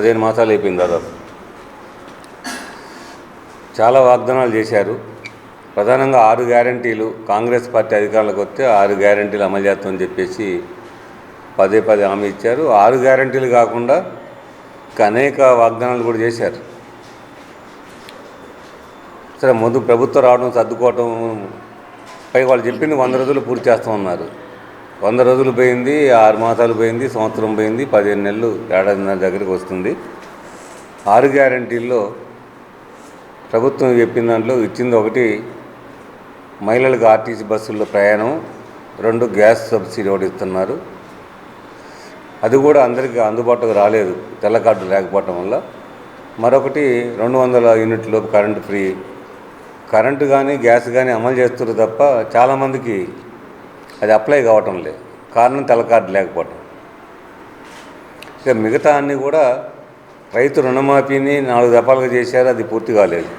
పదిహేను మాసాలు అయిపోయింది దాదాపు. చాలా వాగ్దానాలు చేశారు. ప్రధానంగా ఆరు గ్యారంటీలు కాంగ్రెస్ పార్టీ అధికారంలోకి వస్తే ఆరు గ్యారంటీలు అమలు చేస్తామని చెప్పేసి పదే పదే హామీ ఇచ్చారు. ఆరు గ్యారంటీలు కాకుండా ఇంకా అనేక వాగ్దానాలు కూడా చేశారు. సరే ముందు ప్రభుత్వం రావడం సర్దుకోవటం పై వాళ్ళు చెప్పింది వంద రోజులు పూర్తి చేస్తామన్నారు. వంద రోజులు పోయింది ఆరు మాసాలు పోయింది సంవత్సరం పోయింది పదిహేను నెలలు ఏడాదిన్నర దగ్గరికి వస్తుంది. ఆరు గ్యారంటీల్లో ప్రభుత్వం చెప్పిన దాంట్లో ఇచ్చింది ఒకటి మహిళలకు ఆర్టీసీ బస్సుల్లో ప్రయాణం రెండు గ్యాస్ సబ్సిడీ ఒకటి ఇస్తున్నారు. అది కూడా అందరికీ అందుబాటులోకి రాలేదు తెల్ల కార్డు లేకపోవటం వల్ల. మరొకటి రెండు వందల యూనిట్ల లోపు కరెంటు ఫ్రీ. కరెంటు కానీ గ్యాస్ కానీ అమలు చేస్తున్నారు తప్ప చాలామందికి అది అప్లై కావటం లేదు. కారణం తెలకార్డు లేకపోవటం. ఇక మిగతా అన్నీ కూడా రైతు రుణమాఫీని నాలుగు దఫాలుగా చేశారు అది పూర్తి కాలేదు.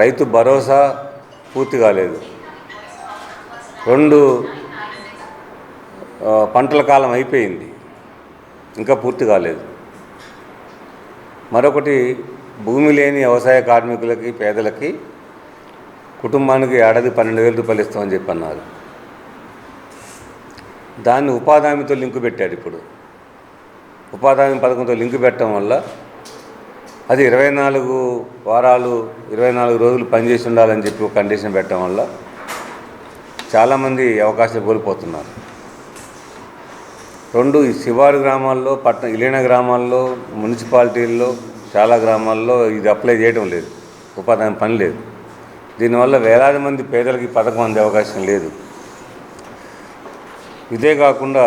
రైతు భరోసా పూర్తి కాలేదు. రెండు పంటల కాలం అయిపోయింది. ఇంకా పూర్తి కాలేదు. మరొకటి భూమి లేని వ్యవసాయ కార్మికులకి పేదలకి కుటుంబానికి ఏడాది పన్నెండు వేల రూపాయలు ఇస్తామని చెప్పి అన్నారు దాన్ని ఉపాధి హామీతో లింకు పెట్టాడు ఇప్పుడు. ఉపాధి హామీ పథకంతో లింకు పెట్టడం వల్ల అది ఇరవై నాలుగు వారాలు ఇరవై నాలుగు రోజులు పనిచేసి ఉండాలని చెప్పి ఒక కండిషన్ పెట్టడం వల్ల చాలామంది అవకాశాలు కోల్పోతున్నారు. రెండు ఈ శివారు గ్రామాల్లో పట్టణ ఇలీన గ్రామాల్లో మున్సిపాలిటీల్లో చాలా గ్రామాల్లో ఇది అప్లై చేయడం లేదు. ఉపాధి హామీ పని లేదు. దీనివల్ల వేలాది మంది పేదలకి పథకం అందే అవకాశం లేదు. ఇదే కాకుండా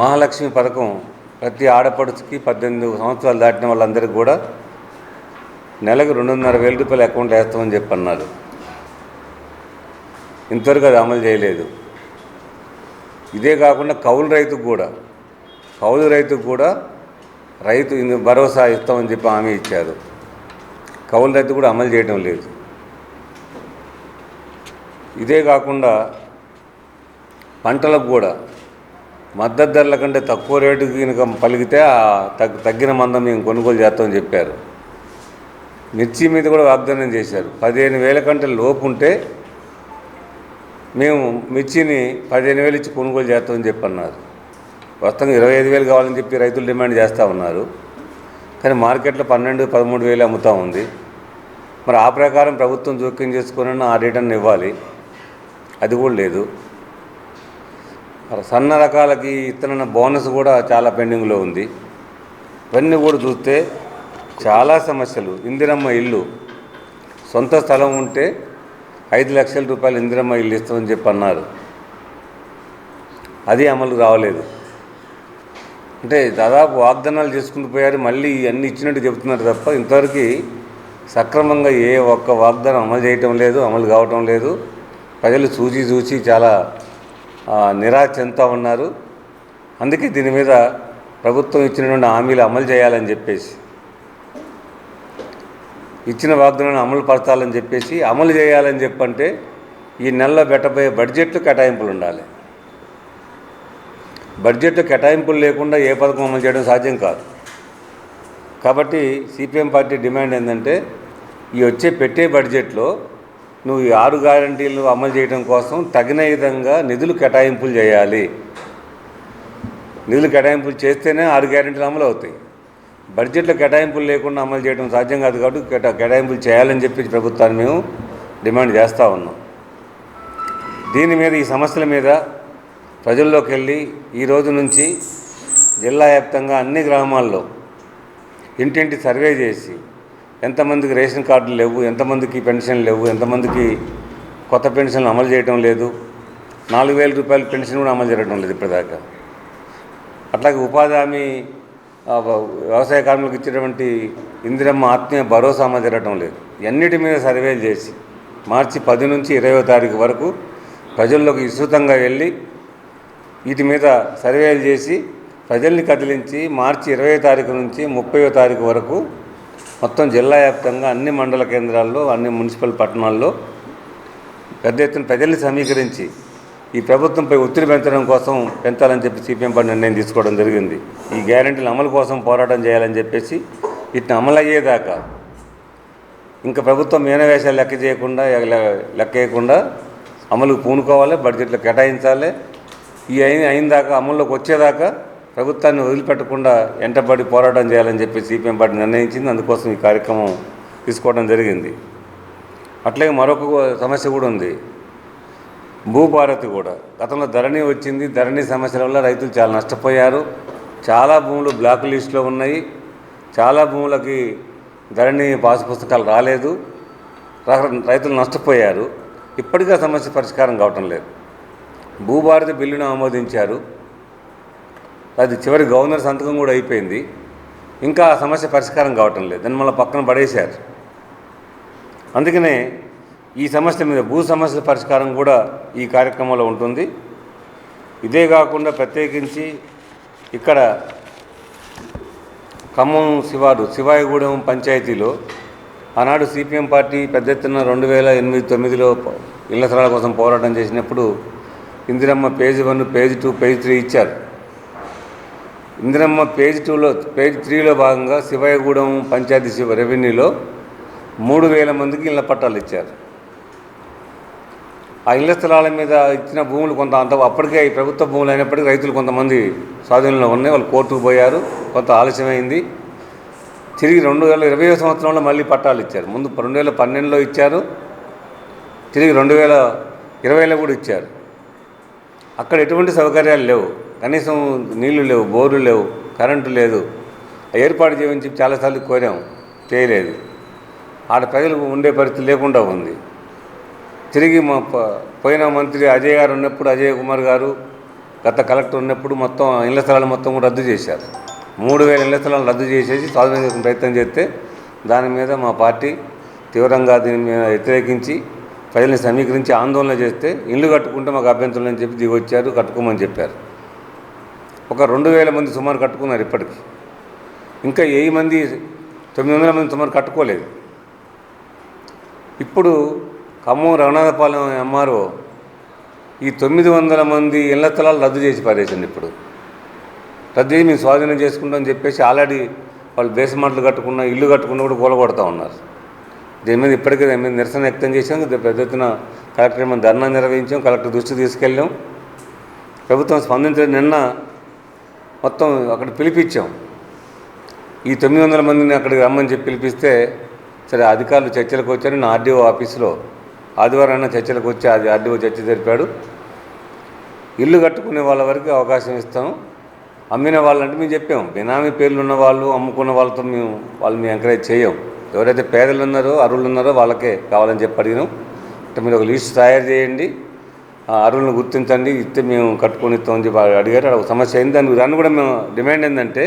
మహాలక్ష్మి పథకం ప్రతి ఆడపడుచుకి పద్దెనిమిది సంవత్సరాలు దాటిన వాళ్ళందరికీ కూడా నెలకు రెండున్నర వేల రూపాయలు అకౌంట్ వేస్తామని చెప్పి అన్నారు ఇంతవరకు అది అమలు చేయలేదు. ఇదే కాకుండా కౌలు రైతుకు కూడా కౌలు రైతుకు కూడా రైతు భరోసా ఇస్తామని చెప్పి హామీ ఇచ్చారు. కౌలు రద్దు కూడా అమలు చేయడం లేదు. ఇదే కాకుండా పంటలకు కూడా మద్దతు ధరల కంటే తక్కువ రేటుకి కనుక పలికితే ఆ తగ్ తగ్గిన మందం మేము కొనుగోలు చేస్తామని చెప్పారు. మిర్చి మీద కూడా వాగ్దానం చేశారు. పదిహేను వేల కంటే లోపు ఉంటే మేము మిర్చిని పదిహేను వేలు ఇచ్చి కొనుగోలు చేస్తామని చెప్పి అన్నారు ఇరవై ఐదు వేలు కావాలని చెప్పి రైతులు డిమాండ్ చేస్తూ ఉన్నారు. కానీ మార్కెట్లో పన్నెండు పదమూడు వేలు అమ్ముతూ ఉంది. మరి ఆ ప్రకారం ప్రభుత్వం జోక్యం చేసుకుని ఆ రిటర్న్ ఇవ్వాలి. అది కూడా లేదు. మరి సన్న రకాలకి ఇతన బోనస్ కూడా చాలా పెండింగ్లో ఉంది. ఇవన్నీ కూడా చూస్తే చాలా సమస్యలు. ఇందిరమ్మ ఇల్లు. సొంత స్థలం ఉంటే ఐదు లక్షల రూపాయలు ఇందిరమ్మ ఇల్లు ఇస్తామని చెప్పి అన్నారు. అది అమలు రావలేదు అంటే దాదాపు వాగ్దానాలు చేసుకుంటూ పోయారు. మళ్ళీ అన్నీ ఇచ్చినట్టు చెబుతున్నారు తప్ప ఇంతవరకు సక్రమంగా ఏ ఒక్క వాగ్దానం అమలు చేయటం లేదు అమలు కావటం లేదు. ప్రజలు చూచి చూచి చాలా నిరాశ చెందుతూ ఉన్నారు. అందుకే దీని మీద ప్రభుత్వం ఇచ్చినటువంటి హామీలు అమలు చేయాలని చెప్పేసి ఇచ్చిన వాగ్దానాన్ని అమలు పరచాలని చెప్పేసి అమలు చేయాలని చెప్పంటే ఈ నెలలో పెట్టబోయే బడ్జెట్లు కేటాయింపులు ఉండాలి. బడ్జెట్ కేటాయింపులు లేకుండా ఏ పథకం అమలు చేయడం సాధ్యం కాదు. కాబట్టి సిపిఎం పార్టీ డిమాండ్ ఏంటంటే ఈ వచ్చే పెట్టే బడ్జెట్లో నువ్వు ఈ ఆరు గ్యారంటీలు అమలు చేయడం కోసం తగిన విధంగా నిధులు కేటాయింపులు చేయాలి. నిధులు కేటాయింపులు చేస్తేనే ఆరు గ్యారెంటీలు అమలు అవుతాయి. బడ్జెట్లో కేటాయింపులు లేకుండా అమలు చేయడం సాధ్యం కాదు కాబట్టి కేటా కేటాయింపులు చేయాలని చెప్పి ప్రభుత్వాన్ని మేము డిమాండ్ చేస్తూ ఉన్నాం. దీని మీద ఈ సమస్యల మీద ప్రజల్లోకి వెళ్ళి ఈ రోజు నుంచి జిల్లా వ్యాప్తంగా అన్ని గ్రామాల్లో ఇంటింటి సర్వే చేసి ఎంతమందికి రేషన్ కార్డులు లేవు ఎంతమందికి పెన్షన్ లేవు ఎంతమందికి కొత్త పెన్షన్లు అమలు చేయడం లేదు నాలుగు వేల రూపాయల పెన్షన్ కూడా అమలు చేయడం లేదు ఇప్పటిదాకా. అట్లాగే ఉపాధి హామీ వ్యవసాయ కార్మికులకు ఇచ్చేటువంటి ఇందిరమ్మ ఆత్మీయ భరోసా అమలు జరగడం లేదు. ఎన్నిటి మీద సర్వేలు చేసి మార్చి పది నుంచి ఇరవై తారీఖు వరకు ప్రజల్లోకి విస్తృతంగా వెళ్ళి వీటి మీద సర్వేలు చేసి ప్రజల్ని కదిలించి మార్చి ఇరవై తారీఖు నుంచి ముప్పై తారీఖు వరకు మొత్తం జిల్లా వ్యాప్తంగా అన్ని మండల కేంద్రాల్లో అన్ని మున్సిపల్ పట్టణాల్లో పెద్ద ఎత్తున ప్రజల్ని సమీకరించి ఈ ప్రభుత్వంపై ఒత్తిడి పెంచడం కోసం పెంచాలని చెప్పి సిపిఎం పార్టీ నిర్ణయం తీసుకోవడం జరిగింది. ఈ గ్యారంటీల అమలు కోసం పోరాటం చేయాలని చెప్పేసి వీటిని అమలు అయ్యేదాకా ఇంకా ప్రభుత్వం మేనవేషాలు లెక్క చేయకుండా లెక్క వేయకుండా అమలుకు పూనుకోవాలి బడ్జెట్లో కేటాయించాలి. ఈ అయిన అయిన దాకా అమల్లోకి వచ్చేదాకా ప్రభుత్వాన్ని వదిలిపెట్టకుండా ఎంటబడి పోరాటం చేయాలని చెప్పి సిపిఎం పార్టీ నిర్ణయించింది. అందుకోసం ఈ కార్యక్రమం తీసుకోవడం జరిగింది. అట్లాగే మరొక సమస్య కూడా ఉంది. భూభారతి కూడా. గతంలో ధరణి వచ్చింది. ధరణి సమస్యల వల్ల రైతులు చాలా నష్టపోయారు. చాలా భూములు బ్లాక్ లిస్టులో ఉన్నాయి. చాలా భూములకి ధరణి పాసు పుస్తకాలు రాలేదు. రైతులు నష్టపోయారు. ఇప్పటికీ ఆ సమస్య పరిష్కారం కావటం లేదు. భూభారతి బిల్లును ఆమోదించారు. అది చివరి గవర్నర్ సంతకం కూడా అయిపోయింది. ఇంకా ఆ సమస్య పరిష్కారం కావటం లేదు. దాన్ని మళ్ళీ పక్కన పడేశారు. అందుకనే ఈ సమస్య మీద భూ సమస్యల పరిష్కారం కూడా ఈ కార్యక్రమంలో ఉంటుంది. ఇదే కాకుండా ప్రత్యేకించి ఇక్కడ ఖమ్మం శివారు శివాయిగూడెం పంచాయతీలో ఆనాడు సిపిఎం పార్టీ పెద్ద ఎత్తున రెండు వేల ఎనిమిది తొమ్మిదిలో ఇళ్ళ స్థలాల కోసం పోరాటం చేసినప్పుడు Indiramma phase one phase two phase three ఇచ్చారు. ఇందిరమ్మ పేజ్ టూలో పేజ్ త్రీలో భాగంగా శివయ్యగూడెం పంచాయతీ శివ రెవెన్యూలో మూడు వేల మందికి ఇళ్ళ పట్టాలు ఇచ్చారు. ఆ ఇళ్ళ స్థలాల మీద ఇచ్చిన భూములు కొంత అంత అప్పటికే ఈ ప్రభుత్వ భూములు అయినప్పటికీ రైతులు కొంతమంది స్వాధీనంలో ఉన్నాయి వాళ్ళు కోర్టుకు పోయారు కొంత ఆలస్యమైంది. తిరిగి రెండు వేల ఇరవై సంవత్సరంలో మళ్ళీ పట్టాలు ఇచ్చారు. ముందు రెండు వేల పన్నెండులో ఇచ్చారు తిరిగి రెండు వేల ఇరవైలో కూడా ఇచ్చారు. అక్కడ ఎటువంటి సౌకర్యాలు లేవు. కనీసం నీళ్ళు లేవు బోర్లు లేవు కరెంటు లేదు. ఏర్పాటు చేయమని చెప్పి చాలాసార్లు కోరాం. చేయలేదు. ఆడ ప్రజలు ఉండే పరిస్థితి లేకుండా ఉంది. తిరిగి మా పోయిన మంత్రి అజయ్ గారు ఉన్నప్పుడు అజయ్ కుమార్ గారు గత కలెక్టర్ ఉన్నప్పుడు మొత్తం ఇళ్ళ స్థలాలు మొత్తం కూడా రద్దు చేశారు. మూడు వేల ఇళ్ళ స్థలాలు రద్దు చేసేసి స్వాధీనం ప్రయత్నం చేస్తే దాని మీద మా పార్టీ తీవ్రంగా దీని మీద వ్యతిరేకించి ప్రజల్ని సమీకరించి ఆందోళన చేస్తే ఇల్లు కట్టుకుంటే మాకు అభ్యంతరం అని చెప్పి దిగొచ్చారు కట్టుకోమని చెప్పారు. ఒక రెండు వేల మంది సుమారు కట్టుకున్నారు ఇప్పటికి. ఇంకా వెయ్యి మంది తొమ్మిది వందల మంది సుమారు కట్టుకోలేదు. ఇప్పుడు ఖమ్మం రఘునాథపాలెం ఎంఆర్ఓ ఈ తొమ్మిది వందల మంది ఇళ్ళ స్థలాలు రద్దు చేసి పారేసింది ఇప్పుడు. రద్దు చేసి మేము స్వాధీనం చేసుకుంటామని చెప్పేసి ఆల్రెడీ వాళ్ళు బేస్మెంట్లు కట్టుకున్న ఇల్లు కట్టుకున్న కూడా కూలగొడతా ఉన్నారు. దీని మీద ఇప్పటికే దాని మీద నిరసన వ్యక్తం చేసాం పెద్ద ఎత్తున కలెక్టర్ మీద ధర్నా నిర్వహించాం కలెక్టర్ దృష్టి తీసుకెళ్ళాం. ప్రభుత్వం స్పందించిన నిన్న మొత్తం అక్కడ పిలిపించాం. ఈ తొమ్మిది వందల మందిని అక్కడికి రమ్మని చెప్పి పిలిపిస్తే సరే అధికారులు చర్చలకు వచ్చారు. నా ఆర్డీఓ ఆఫీస్లో ఆదివారం అయినా చర్చలకు వచ్చి అది ఆర్డీఓ చర్చ జరిపాడు. ఇల్లు కట్టుకునే వాళ్ళ వరకు అవకాశం ఇస్తాం. అమ్మిన వాళ్ళంటే మేము చెప్పాం. బినామీ పేర్లు ఉన్న వాళ్ళు అమ్ముకున్న వాళ్ళతో మేము వాళ్ళు మేము ఎంకరేజ్ చేయం. ఎవరైతే పేదలు ఉన్నారో అరువులు ఉన్నారో వాళ్ళకే కావాలని చెప్పి అడిగినాం. అంటే మీరు ఒక లిస్ట్ తయారు చేయండి. ఆ అరువులను గుర్తించండి ఇస్తే మేము కట్టుకొని ఇస్తామని చెప్పి వాళ్ళు అడిగారు. ఒక సమస్య అయింది. దాని దాన్ని కూడా మేము డిమాండ్ ఏంటంటే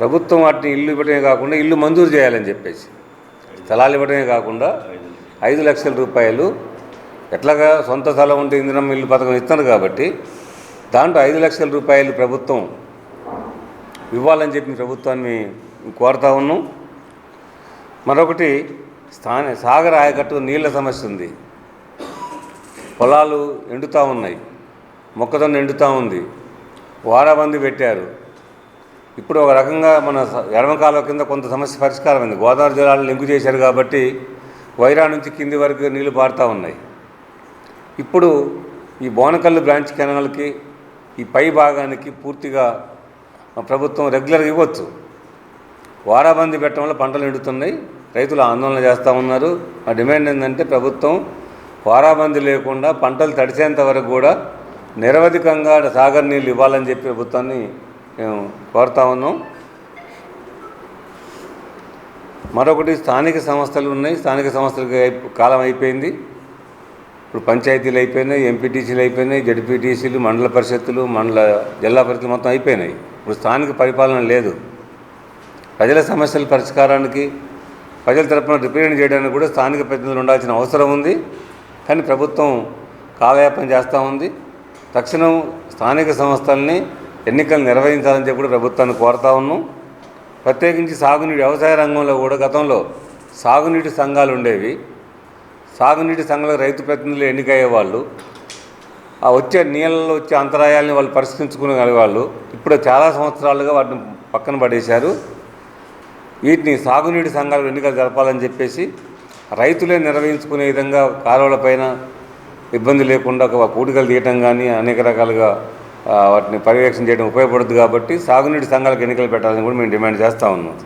ప్రభుత్వం వాటిని ఇల్లు ఇవ్వడమే కాకుండా ఇల్లు మంజూరు చేయాలని చెప్పేసి. స్థలాలు ఇవ్వడమే కాకుండా ఐదు లక్షల రూపాయలు ఎట్లాగా సొంత స్థలం ఉంటే ఇంధనం ఇల్లు పథకం ఇస్తున్నారు కాబట్టి దాంట్లో ఐదు లక్షల రూపాయలు ప్రభుత్వం ఇవ్వాలని చెప్పి ప్రభుత్వాన్ని కోరుతా ఉన్నాం. మరొకటి స్థాన సాగర్ ఆయకట్టు నీళ్ళ సమస్య ఉంది. పొలాలు ఎండుతూ ఉన్నాయి. మొక్కజొన్న ఎండుతూ ఉంది. వారాబంది పెట్టారు. ఇప్పుడు ఒక రకంగా మన స- ఎడమ కాలువ కింద కొంత సమస్య పరిష్కారం అయింది గోదావరి జలాలు లింకు చేశారు కాబట్టి వైరా నుంచి కింది వరకు నీళ్ళు పారుతూ ఉన్నాయి. ఇప్పుడు ఈ బోనకల్లు బ్రాంచ్ కెనాల్కి ఈ పై భాగానికి పూర్తిగా ప్రభుత్వం రెగ్యులర్గా ఇవ్వచ్చు. వారాబంది పెట్టడం వల్ల పంటలు ఎండుతున్నాయి. రైతులు ఆందోళన చేస్తూ ఉన్నారు. మా డిమాండ్ ఏంటంటే ప్రభుత్వం వారాబంది లేకుండా పంటలు తడిసేంత వరకు కూడా నిరవధికంగా సాగర్ నీళ్ళు ఇవ్వాలని చెప్పి ప్రభుత్వాన్ని మేము కోరుతా ఉన్నాం. మరొకటి స్థానిక సంస్థలు ఉన్నాయి. స్థానిక సంస్థలకు కాలం అయిపోయింది? ఇప్పుడు పంచాయతీలు అయిపోయినాయి ఎంపీటీసీలు అయిపోయినాయి జడ్పీటీసీలు మండల పరిషత్తులు మండల జిల్లా పరిషత్తులు మొత్తం అయిపోయినాయి. ఇప్పుడు స్థానిక పరిపాలన లేదు. ప్రజల సమస్యల పరిష్కారానికి ప్రజల తరపున రిప్రజెంట్ చేయడానికి కూడా స్థానిక ప్రతినిధులు ఉండాల్సిన అవసరం ఉంది. కానీ ప్రభుత్వం కాలయాపన చేస్తూ ఉంది. తక్షణం స్థానిక సంస్థల్ని ఎన్నికలు నిర్వహించాలని చెప్పి ప్రభుత్వాన్ని కోరుతా ఉన్నాం. ప్రత్యేకించి సాగునీటి వ్యవసాయ రంగంలో కూడా గతంలో సాగునీటి సంఘాలు ఉండేవి. సాగునీటి సంఘాలకు రైతు ప్రతినిధులు ఎన్నికయ్యేవాళ్ళు ఆ వచ్చే నీళ్ళలో వచ్చే అంతరాయాలని వాళ్ళు పరిష్కరించుకునేవాళ్ళు ఇప్పుడు చాలా సంవత్సరాలుగా వాటిని పక్కన పడేశారు. వీటిని సాగునీటి సంఘాలకు ఎన్నికలు జరపాలని చెప్పేసి రైతులే నిర్వహించుకునే విధంగా కాలువలపైన ఇబ్బంది లేకుండా ఒక పూడికలు తీయటం కానీ అనేక రకాలుగా వాటిని పర్యవేక్షణ చేయడం ఉపయోగపడుతుంది కాబట్టి సాగునీటి సంఘాలకు ఎన్నికలు పెట్టాలని కూడా మేము డిమాండ్ చేస్తూ ఉన్నాం.